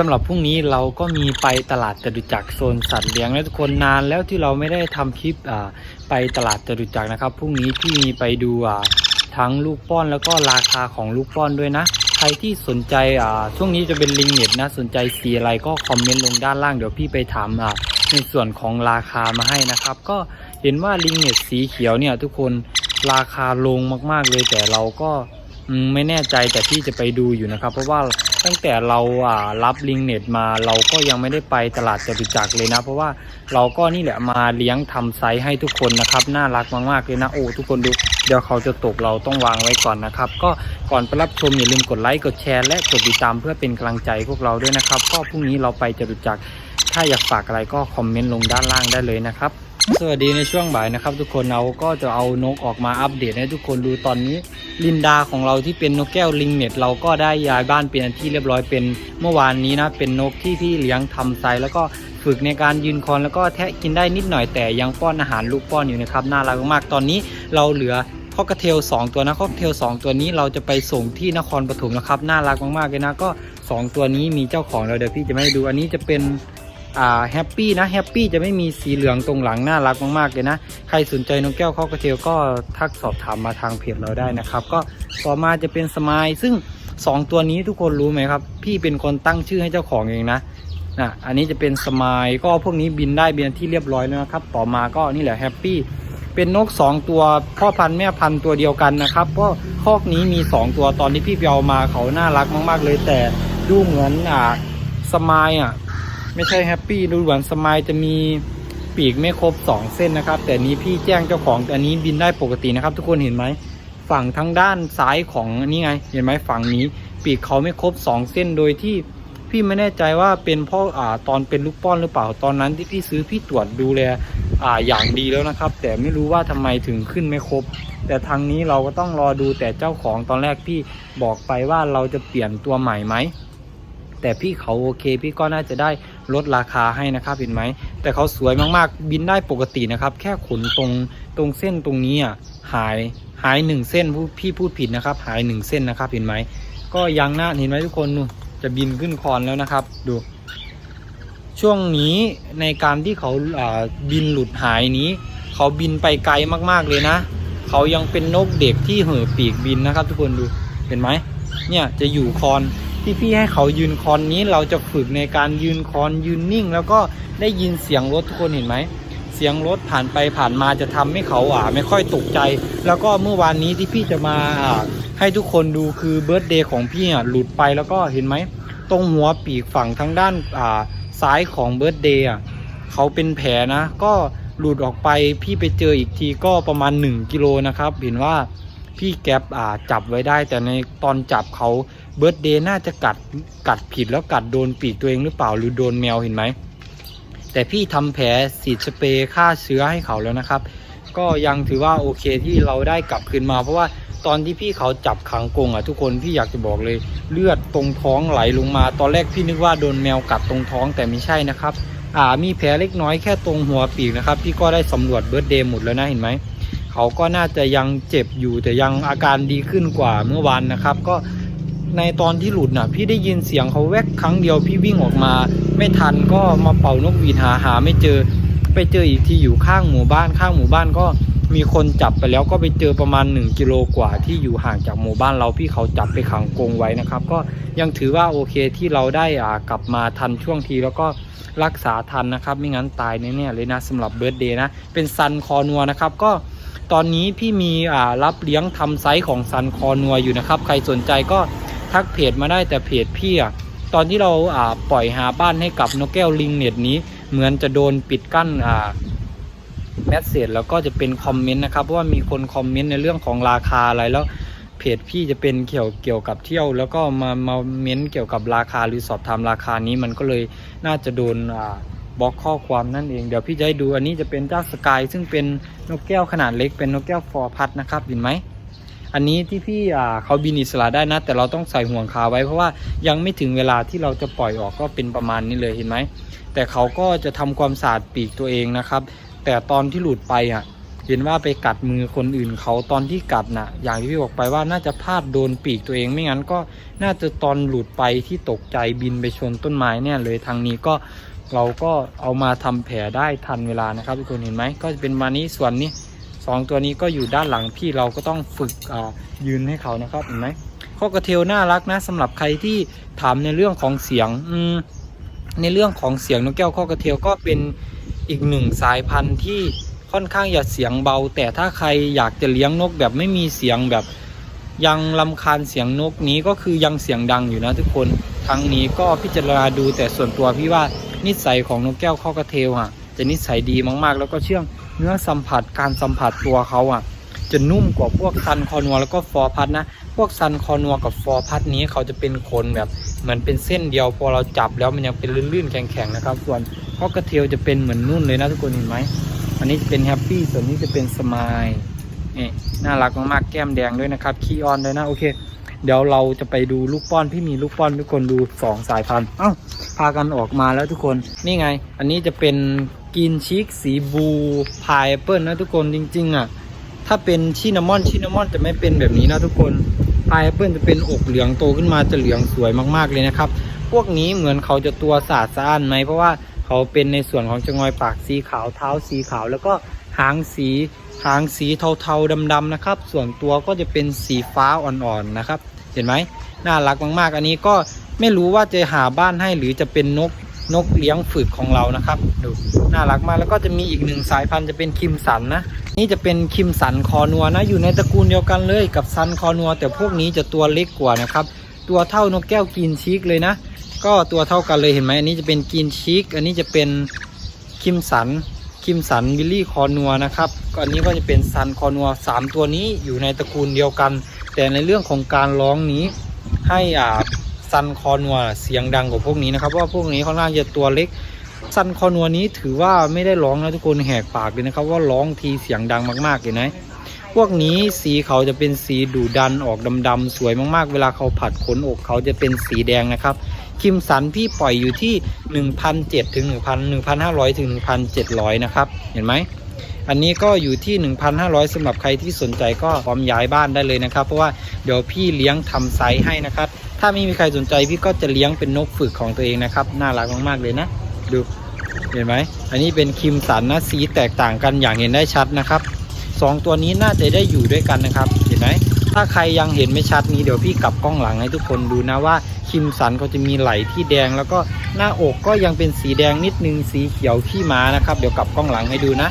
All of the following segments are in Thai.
สำหรับพรุ่งนี้เราก็มีไปตลาดจตุจักรโซนสัตว์เลี้ยงแล้วทุกคนนานแล้วที่เราไม่ได้ทำคลิปอ่าไปตลาดจตุจักรนะครับพรุ่งนี้พี่มีไปดูทั้งลูกป้อนแล้วก็ราคาของลูกป้อนด้วยนะ ใครที่สนใจอ่าช่วงนี้จะเป็นลิงเน็ตนะสนใจสีอะไรก็คอมเมนต์ลงด้านล่างเดี๋ยวพี่ไปถามอ่าในส่วนของราคามาให้นะครับ ก็เห็นว่าลิงเน็ตสีเขียวเนี่ยทุกคนราคาลงมากๆเลยแต่เราก็ไม่แน่ใจแต่พี่จะไปดูอยู่นะครับ เพราะว่าตั้งแต่เราอ่ารับลิงเน็ตมาเราก็ยังไม่ได้ไปตลาดจตุจักรเลยนะ เพราะว่าเราก็นี่แหละมาเลี้ยงทำไซส์ให้ทุกคนนะครับ น่ารักมากๆเลยนะโอ้ทุกคนดูเดี๋ยวเขาจะตกเราต้องวางไว้ก่อนนะครับ ก็ก่อนไปรับชมอย่าลืมกดไลค์กดแชร์และกดติดตามเพื่อเป็นกำลังใจพวกเราด้วยนะครับ ก็พรุ่งนี้เราไปจตุจักรถ้าอยากฝากอะไรก็คอมเมนต์ลงด้านล่างได้เลยนะครับ สวัสดีในช่วงบ่ายนะครับ ทุกคนเราก็จะเอานกออกมาอัปเดตให้ทุกคนดูตอนนี้ ลินดาของเราที่เป็นนกแก้วลิงเน็ตเราก็ได้ย้ายบ้านเป็นอันที่เรียบร้อยเป็นเมื่อวานนี้นะเป็นนกที่พี่เลี้ยงทำไซแล้วก็ฝึกในการยืนคอนแล้วก็แทะกินได้นิดหน่อยแต่ยังป้อนอาหารลูกป้อนอยู่นะครับน่ารักมากตอนนี้เราเหลือข้อกระเทล2ตัวนะข้อกระเทล2ตัวนี้เราจะไปส่งที่นครปฐมนะครับน่ารักมากๆเลยนะก็สองตัวนี้มีเจ้าของแล้วเดี๋ยวพี่จะไม่ให้ดูอันนี้จะเป็น แฮปปี้นะแฮปปี้จะไม่มีสีเหลืองตรงหลังน่ารักมากๆเลยนะ ใครสนใจนกแก้วข้อกระเทลก็ทักสอบถามมาทางเพจเราได้นะครับ ก็ต่อมาจะเป็นสมายซึ่ง 2 ตัวนี้ทุกคนรู้ไหมครับ พี่เป็นคนตั้งชื่อให้เจ้าของเองนะนะอันนี้จะเป็นสมายก็พวกนี้บินได้บินที่เรียบร้อยแล้วนะครับ ต่อมาก็นี่แหละแฮปปี้เป็นนก 2 ตัวพ่อพันธุ์แม่พันธุ์ตัวเดียวกันนะครับก็คอกนี้มี 2 ตัวตอนที่พี่ไปเอามาเขาน่ารักมาก ๆ เลยแต่ดูเหมือนอ่าสมายอะ ไม่ใช่แฮปปี้ดูเหมือนสมายจะมีปีกไม่ครบ 2 เส้นนะครับ แต่นี้พี่แจ้งเจ้าของแต่อันนี้บินได้ปกตินะครับ ทุกคนเห็นไหมฝั่งทางด้านซ้ายของนี่ไง เห็นไหมฝั่งนี้ ปีกเขาไม่ครบ 2 เส้นโดยที่พี่ไม่แน่ใจว่าเป็นเพราะอ่าตอนเป็นลูกป้อนหรือเปล่าตอนนั้นที่พี่ซื้อพี่ตรวจดูแลอ่าอย่างดีแล้วนะครับ แต่ไม่รู้ว่าทำไมถึงขึ้นไม่ครบ แต่ทางนี้เราก็ต้องรอดูแต่เจ้าของตอนแรกพี่บอกไปว่าเราจะเปลี่ยนตัวใหม่ไหมแต่พี่เขาโอเค พี่ก็น่าจะได้ ลดราคาให้นะครับเห็นไหม แต่เขาสวยมากๆบินได้ปกตินะครับ แค่ขนตรงตรงเส้นตรงนี้อะหายหายหนึ่งเส้นพี่พูดผิดนะครับ หายหนึ่งเส้นนะครับเห็นไหม ก็ยังหน้าเห็นไหมทุกคนนู่นจะบินขึ้นคอนแล้วนะครับ ดู ช่วงนี้ในการที่เขาอ่าบินหลุดหายนี้ เขาบินไปไกลมากๆเลยนะ เขายังเป็นนกเด็กที่เห่อปีกบินนะครับ ทุกคนดูเห็นไหมเนี่ยจะอยู่คอน ที่พี่ให้เขายืนคอนนี้เราจะฝึกในการยืนคอนยืนนิ่ง แล้วก็ได้ยินเสียงรถทุกคนเห็นไหมเสียงรถผ่านไปผ่านมาจะทำให้เขาอ่าไม่ค่อยตกใจ แล้วก็เมื่อวานนี้ที่พี่จะมาอ่าให้ทุกคนดูคือเบิร์ตเดย์ของพี่อะหลุดไปแล้วก็เห็นไหมตรงหัวปีกฝั่งทางด้านอ่าซ้ายของเบิร์ตเดย์อะเขาเป็นแผลนะ ก็หลุดออกไปพี่ไปเจออีกทีก็ประมาณ 1 กิโลนะครับ เห็นว่า พี่แก๊ปอ่าจับไว้ได้ แต่ในตอนจับเขาเบิร์ตเดย์น่าจะกัดกัดผิดแล้วกัดโดนปีกตัวเองหรือเปล่าหรือโดนแมวเห็นไหมแต่พี่ทำแผลฉีดสเปรย์ฆ่าเชื้อให้เขาแล้วนะครับ ก็ยังถือว่าโอเคที่เราได้กลับคืนมา เพราะว่าตอนที่พี่เขาจับขังกรงอะทุกคนพี่อยากจะบอกเลย เลือดตรงท้องไหลลงมา ตอนแรกพี่นึกว่าโดนแมวกัดตรงท้องแต่ไม่ใช่นะครับอ่ามีแผลเล็กน้อยแค่ตรงหัวปีกนะครับ พี่ก็ได้สำรวจเบิร์ดเดย์หมดแล้วนะเห็นไหม เขาก็น่าจะยังเจ็บอยู่แต่ยังอาการดีขึ้นกว่าเมื่อวานนะครับ ก็ในตอนที่หลุดน่ะพี่ได้ยินเสียงเขาแวกครั้งเดียวพี่วิ่งออกมา ไม่ทันก็มาเป่านกหวีดหาหาไม่เจอ ไปเจออีกทีอยู่ข้างหมู่บ้านข้างหมู่บ้านก็มีคนจับไปแล้วก็ไปเจอประมาณ 1 กิโลกว่าที่อยู่ห่างจากหมู่บ้านเราพี่เขาจับไปขังกรงไว้นะครับ ก็ยังถือว่าโอเคที่เราได้อ่ากลับมาทันช่วงทีแล้วก็รักษาทันนะครับ ไม่งั้นตายแน่ๆเลยนะสำหรับเบิร์ดเดย์นะ เป็นซันคอนัวนะครับก็ ตอนนี้พี่มีอ่ารับเลี้ยงทำไซส์ของซันคอนัวอยู่นะครับ ใครสนใจก็ทักเพจมาได้แต่เพจพี่อะตอนที่เราอ่าปล่อยหาบ้านให้กับนกแก้วลิงเน็ตนี้ เหมือนจะโดนปิดกั้นอ่าแมสเซจแล้วก็จะเป็นคอมเมนต์นะครับเพราะว่ามีคนคอมเมนต์ในเรื่องของราคาอะไรแล้วเพจพี่จะเป็นเกี่ยวเกี่ยวกับเที่ยว แล้วก็มามาเม้นเกี่ยวกับราคาหรือสอบถามราคานี้มันก็เลยน่าจะโดนอ่า บล็อกข้อความนั่นเองเดี๋ยวพี่จะให้ดูอันนี้จะเป็นเจ้าสกายซึ่งเป็นนกแก้วขนาดเล็กเป็นนกแก้วฟอร์พัดนะครับเห็นไหมอันนี้ที่พี่อ่าเขาบินอิสระได้นะ แต่เราต้องใส่ห่วงขาไว้เพราะว่ายังไม่ถึงเวลาที่เราจะปล่อยออกก็เป็นประมาณนี้เลยเห็นไหมแต่เขาก็จะทำความสะอาดปีกตัวเองนะครับ แต่ตอนที่หลุดไปอะเห็นว่าไปกัดมือคนอื่นเขาตอนที่กัดน่ะ อย่างที่พี่บอกไปว่าน่าจะพลาดโดนปีกตัวเองไม่งั้นก็น่าจะตอนหลุดไปที่ตกใจบินไปชนต้นไม้เนี่ยเลยทางนี้ก็ เราก็เอามาทำแผลได้ทันเวลานะครับทุกคนเห็นไหมก็จะเป็นมานี้ส่วนนี้สองตัวนี้ก็อยู่ด้านหลังพี่เราก็ต้องฝึกยืนให้เขานะครับเห็นไหมข้อกระเทลน่ารักนะสำหรับใครที่ถามในเรื่องของเสียงอืมในเรื่องของเสียงนกแก้วข้อกระเทลก็เป็นอีกหนึ่งสายพันธุ์ที่ค่อนข้างอย่าเสียงเบา แต่ถ้าใครอยากจะเลี้ยงนกแบบไม่มีเสียงแบบยังลำคาญเสียงนกนี้ก็คือยังเสียงดังอยู่นะทุกคนทั้งนี้ก็พิจารณาดูแต่ส่วนตัวพี่ว่า นิสัยของนกแก้วข้อกระเทลอะ จะนิสัยดีมากๆ แล้วก็เชื่องเนื้อสัมผัสการสัมผัสตัวเขาอะ จะนุ่มกว่าพวกซันคอนัวแล้วก็ฟอร์พัดนะ พวกซันคอนัวกับฟอร์พัดนี้เขาจะเป็นขนแบบเหมือนเป็นเส้นเดียวพอเราจับแล้วมันยังเป็นลื่นๆแข็งๆนะครับ ส่วนข้อกระเทลจะเป็นเหมือนนุ่นเลยนะทุกคนเห็นไหมอันนี้จะเป็นแฮปปี้ส่วนนี้จะเป็นสมายนี่น่ารักมากๆแก้มแดงด้วยนะครับคีออนด้วยนะโอเค เดี๋ยวเราจะไปดูลูกป้อนพี่มีลูกป้อนทุกคนดูสองสายพันธุ์เอ้าพากันออกมาแล้วทุกคนนี่ไง อันนี้จะเป็นกินชิกสีบูพายแอปเปิลนะทุกคนจริงๆอะถ้าเป็นชินามอนชินามอนจะไม่เป็นแบบนี้นะทุกคนพายแอปเปิลจะเป็นอกเหลืองโตขึ้นมาจะเหลืองสวยมากๆเลยนะครับพวกนี้เหมือนเขาจะตัวสะอาดสะอ้านไหมเพราะว่าเขาเป็นในส่วนของจงอยปากสีขาวเท้าสีขาว แล้วก็หางสี หางสีเทาๆดำๆนะครับ ส่วนตัวก็จะเป็นสีฟ้าอ่อนๆนะครับ เห็นไหมน่ารักมากๆ อันนี้ก็ไม่รู้ว่าจะหาบ้านให้หรือจะเป็นนกนกเลี้ยงฝึกของเรานะครับดูน่ารักมากแล้วก็จะมีอีกหนึ่งสายพันธุ์จะเป็นคิมสันนะ นี่จะเป็นคิมสันคอนัวนะ อยู่ในตระกูลเดียวกันเลยกับซันคอนัว แต่พวกนี้จะตัวเล็กกว่านะครับ ตัวเท่านกแก้วกินชิกเลยนะ ก็ตัวเท่ากันเลยเห็นไหมอันนี้จะเป็นกินชิกอันนี้จะเป็นคิมสัน คิมสันวิลลี่คอนัวนะครับก็อันนี้ก็จะเป็นซันคอนัวสามตัวนี้อยู่ในตระกูลเดียวกัน แต่ในเรื่องของการร้องนี้ให้อ่าซันคอนัวเสียงดังกว่าพวกนี้นะครับเพราะว่าพวกนี้เขาน่างจะตัวเล็กซันคอนัวนี้ถือว่าไม่ได้ร้องนะทุกคนแหกปากเลยนะครับ ว่าร้องทีเสียงดังมากๆเลยนะพวกนี้สีเขาจะเป็นสีดุดันออกดำๆสวยมากๆ เวลาเขาผัดขนอกเขาจะเป็นสีแดงนะครับ คิมสันพี่ปล่อยอยู่ที่ 1,700ถึง1,000 1,500ถึง1,700 นะครับ เห็นไหม อันนี้ก็อยู่ที่ 1,500สำหรับใครที่สนใจก็พร้อมย้ายบ้านได้เลยนะครับ เพราะว่าเดี๋ยวพี่เลี้ยงทำไซส์ให้นะครับ ถ้าไม่มีใครสนใจพี่ก็จะเลี้ยงเป็นนกฝึกของตัวเองนะครับ น่ารักมากๆเลยนะ ดูเห็นไหม อันนี้เป็นคิมสันนะสีแตกต่างกันอย่างเห็นได้ชัดนะครับสองตัวนี้น่าจะได้อยู่ด้วยกันนะครับ เห็นไหม ถ้าใครยังเห็นไม่ชัดนี้เดี๋ยวพี่กลับกล้องหลังให้ทุกคนดูนะว่าคิมสันเขาจะมีไหล่ที่แดง แล้วก็หน้าอกก็ยังเป็นสีแดงนิดนึงสีเขียวขี้ม้านะครับเดี๋ยวกลับกล้องหลังให้ดูนะ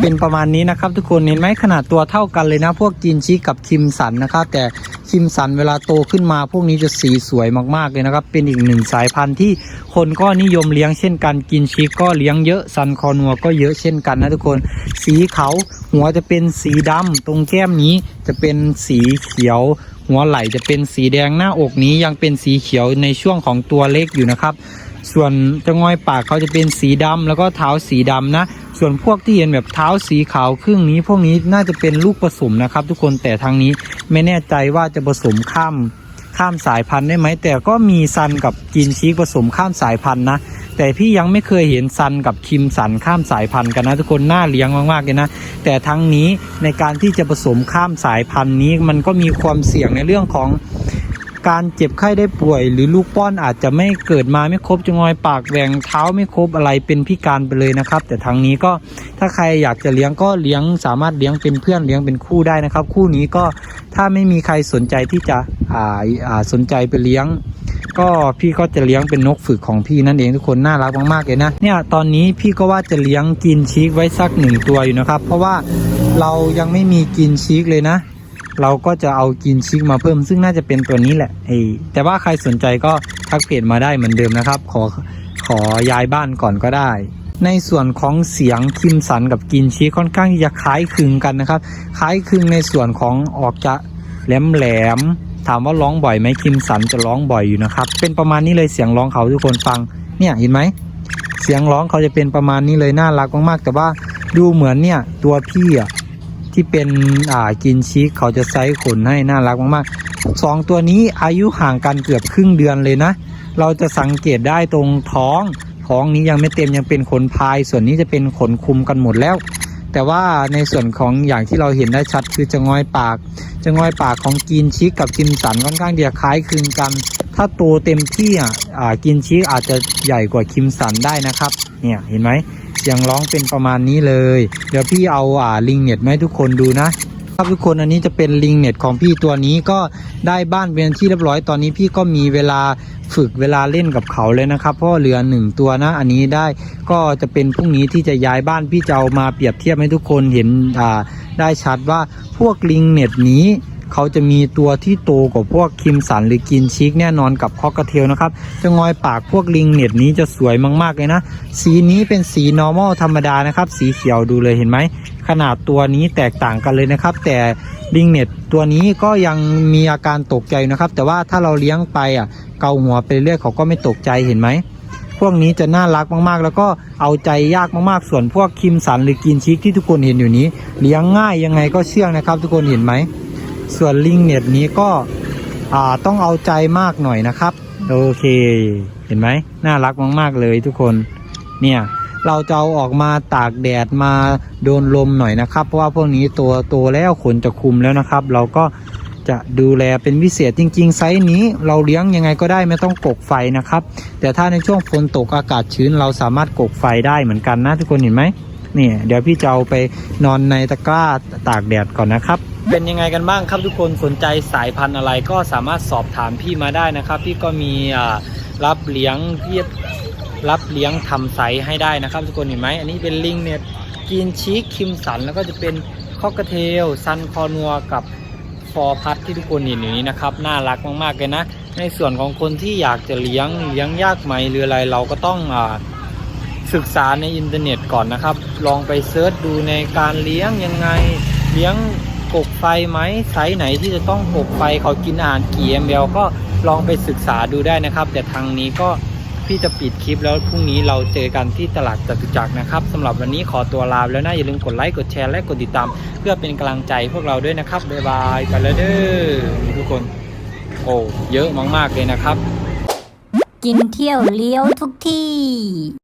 เป็นประมาณนี้นะครับ ทุกคนเห็นไหมขนาดตัวเท่ากันเลยนะ พวกกินชีกับคิมสันนะครับแต่ คิมสันเวลาโตขึ้นมาพวกนี้จะสีสวยมากๆเลยนะครับ เป็นอีกหนึ่งสายพันธุ์ที่คนก็นิยมเลี้ยงเช่นกันกินชีก็เลี้ยงเยอะซันคอนัวก็เยอะเช่นกันนะทุกคน สีเขาหัวจะเป็นสีดำตรงแก้มนี้จะเป็นสีเขียว หัวไหล่จะเป็นสีแดงหน้าอกนี้ยังเป็นสีเขียวในช่วงของตัวเล็กอยู่นะครับ ส่วนจะงอยปากเขาจะเป็นสีดำแล้วก็เท้าสีดำนะ ส่วนพวกที่เห็นแบบเท้าสีขาวครึ่งนี้ พวกนี้น่าจะเป็นลูกผสมนะครับ ทุกคนแต่ทางนี้ไม่แน่ใจว่าจะผสมข้ามข้ามสายพันธุ์ได้ไหมแต่ก็มีซันกับกินชีกผสมข้ามสายพันธุ์นะแต่พี่ยังไม่เคยเห็นซันกับคิมสันข้ามสายพันธุ์กันนะทุกคนน่าเลี้ยงมากๆเลยนะแต่ทั้งนี้ในการที่จะผสมข้ามสายพันธุ์นี้มันก็มีความเสี่ยงในเรื่องของ การเจ็บไข้ได้ป่วย หรือลูกป้อนอาจจะไม่เกิดมาไม่ครบจะงอยปากแหว่งเท้าไม่ครบอะไรเป็นพิการไปเลยนะครับ แต่ทางนี้ก็ถ้าใครอยากจะเลี้ยงก็เลี้ยงสามารถเลี้ยงเป็นเพื่อนเลี้ยงเป็นคู่ได้นะครับ คู่นี้ก็ถ้าไม่มีใครสนใจที่จะอ่าอ่าสนใจไปเลี้ยง ก็พี่ก็จะเลี้ยงเป็นนกฝึกของพี่นั่นเองทุกคนน่ารักมากๆเลยนะเนี่ยตอนนี้พี่ก็ว่าจะเลี้ยงกินชีกไว้สักหนึ่งตัวอยู่นะครับ เพราะว่าเรายังไม่มีกินชีกเลยนะ เราก็จะเอากินชิกมาเพิ่ม ซึ่งน่าจะเป็นตัวนี้แหละไอ้แต่ว่าใครสนใจก็ทักเพจมาได้เหมือนเดิมนะครับ ขอขอย้ายบ้านก่อนก็ได้ ในส่วนของเสียงคิมสันกับกินชีค่อนข้างที่จะคล้ายคลึงกันนะครับ คล้ายคลึงในส่วนของออกจะแหลมแหลมถามว่าร้องบ่อยไหมคิมสันจะร้องบ่อยอยู่นะครับ เป็นประมาณนี้เลยเสียงร้องเขาทุกคนฟังเนี่ยเห็นไหมเสียงร้องเขาจะเป็นประมาณนี้เลยน่ารักมากๆแต่ว่าดูเหมือนเนี่ยตัวพี่อะ ที่เป็นอ่ากินชีสเขาจะไซส์ขนให้น่ารักมากๆสองตัวนี้อายุห่างกันเกือบครึ่งเดือนเลยนะ เราจะสังเกตได้ตรงท้อง ท้องนี้ยังไม่เต็มยังเป็นขนพาย ส่วนนี้จะเป็นขนคุมกันหมดแล้ว แต่ว่าในส่วนของอย่างที่เราเห็นได้ชัดคือจะงอยปาก จะงอยปากของกินชิกกับกินสันค่อนข้างที่จะคล้ายคลึงกัน ถ้าโตเต็มที่อะกินชิกอาจจะใหญ่กว่าคิมสันได้นะครับ เนี่ยเห็นไหม ยังร้องเป็นประมาณนี้เลย เดี๋ยวพี่เอาอ่าลิงเน็ตมาให้ทุกคนดูนะครับทุกคนอันนี้จะเป็นลิงเน็ตของพี่ตัวนี้ก็ได้บ้านเป็นที่เรียบร้อยตอนนี้พี่ก็มีเวลาฝึกเวลาเล่นกับเขาเลยนะครับเพราะว่าเหลือหนึ่งตัวนะ อันนี้ได้ก็จะเป็นพรุ่งนี้ที่จะย้ายบ้านพี่จะเอามาเปรียบเทียบให้ทุกคนเห็นอ่าได้ชัดว่าพวกลิงเน็ตนี้ เขาจะมีตัวที่โตกว่าพวกคิมสันหรือกินชิกแน่นอนกับคอกระเทลนะครับจะงอยปากพวกลิงเน็ตนี้จะสวยมากๆเลยนะ สีนี้เป็นสี normal ธรรมดานะครับ สีเขียวดูเลยเห็นไหม ขนาดตัวนี้แตกต่างกันเลยนะครับ แต่ลิงเน็ตตัวนี้ก็ยังมีอาการตกใจนะครับ แต่ว่าถ้าเราเลี้ยงไปอะเกาหัวไปเรื่อยเขาก็ไม่ตกใจเห็นไหมพวกนี้จะน่ารักมากๆ แล้วก็เอาใจยากมากๆ ส่วนพวกคิมสันหรือกินชิกที่ทุกคนเห็นอยู่นี้ เลี้ยงง่ายยังไงก็เชื่องนะครับ ทุกคนเห็นไหม ส่วนลิงเน็ตนี้ก็ต้องเอาใจมากหน่อยนะครับ โอเค เห็นไหมน่ารักมากๆเลยทุกคน เนี่ยเราจะเอาออกมาตากแดดมาโดนลมหน่อยนะครับ เพราะว่าพวกนี้ตัวโตแล้วขนจะคุมแล้วนะครับ เราก็จะดูแลเป็นพิเศษจริง ๆ ไซส์นี้เราเลี้ยงยังไงก็ได้ไม่ต้องกกไฟนะครับ แต่ถ้าในช่วงฝนตกอากาศชื้น เราสามารถกกไฟได้เหมือนกันนะทุกคนเห็นไหมนี่เดี๋ยวพี่จะเอาไปนอนในตะกร้าตากแดดก่อนนะครับ เป็นยังไงกันบ้างครับทุกคนสนใจสายพันธุ์อะไรก็สามารถสอบถามพี่มาได้นะครับ พี่ก็มีรับเลี้ยงพี่รับเลี้ยงทำไซส์ให้ได้นะครับ ทุกคนเห็นไหมอันนี้เป็นลิงเนี่ยกินชีคคิมสันแล้วก็จะเป็นคอกเทลซันคอนัวกับฟอร์พัทที่ทุกคนเห็นอยู่นี้นะครับน่ารักมากๆเลยนะ ในส่วนของคนที่อยากจะเลี้ยงเลี้ยงยากไหมหรืออะไรเราก็ต้องอศึกษาในอินเทอร์เน็ตก่อนนะครับ ลองไปเซิร์ชดูในการเลี้ยงยังไงเลี้ยง กกไฟไหมไซส์ไหนที่จะต้องกกไฟเขากินอาหารกี่ ml ก็ลองไปศึกษาดูได้นะครับ แต่ทางนี้ก็พี่จะปิดคลิปแล้วพรุ่งนี้เราเจอกันที่ตลาดจตุจักรนะครับสำหรับวันนี้ขอตัวลาแล้วนะอย่าลืมกดไลค์กดแชร์และกดติดตาม เพื่อเป็นกำลังใจพวกเราด้วยนะครับบ๊ายบายไปแล้วเด้อทุกคน โอ้เยอะมากๆเลยนะครับ กินเที่ยวเลี้ยวทุกที่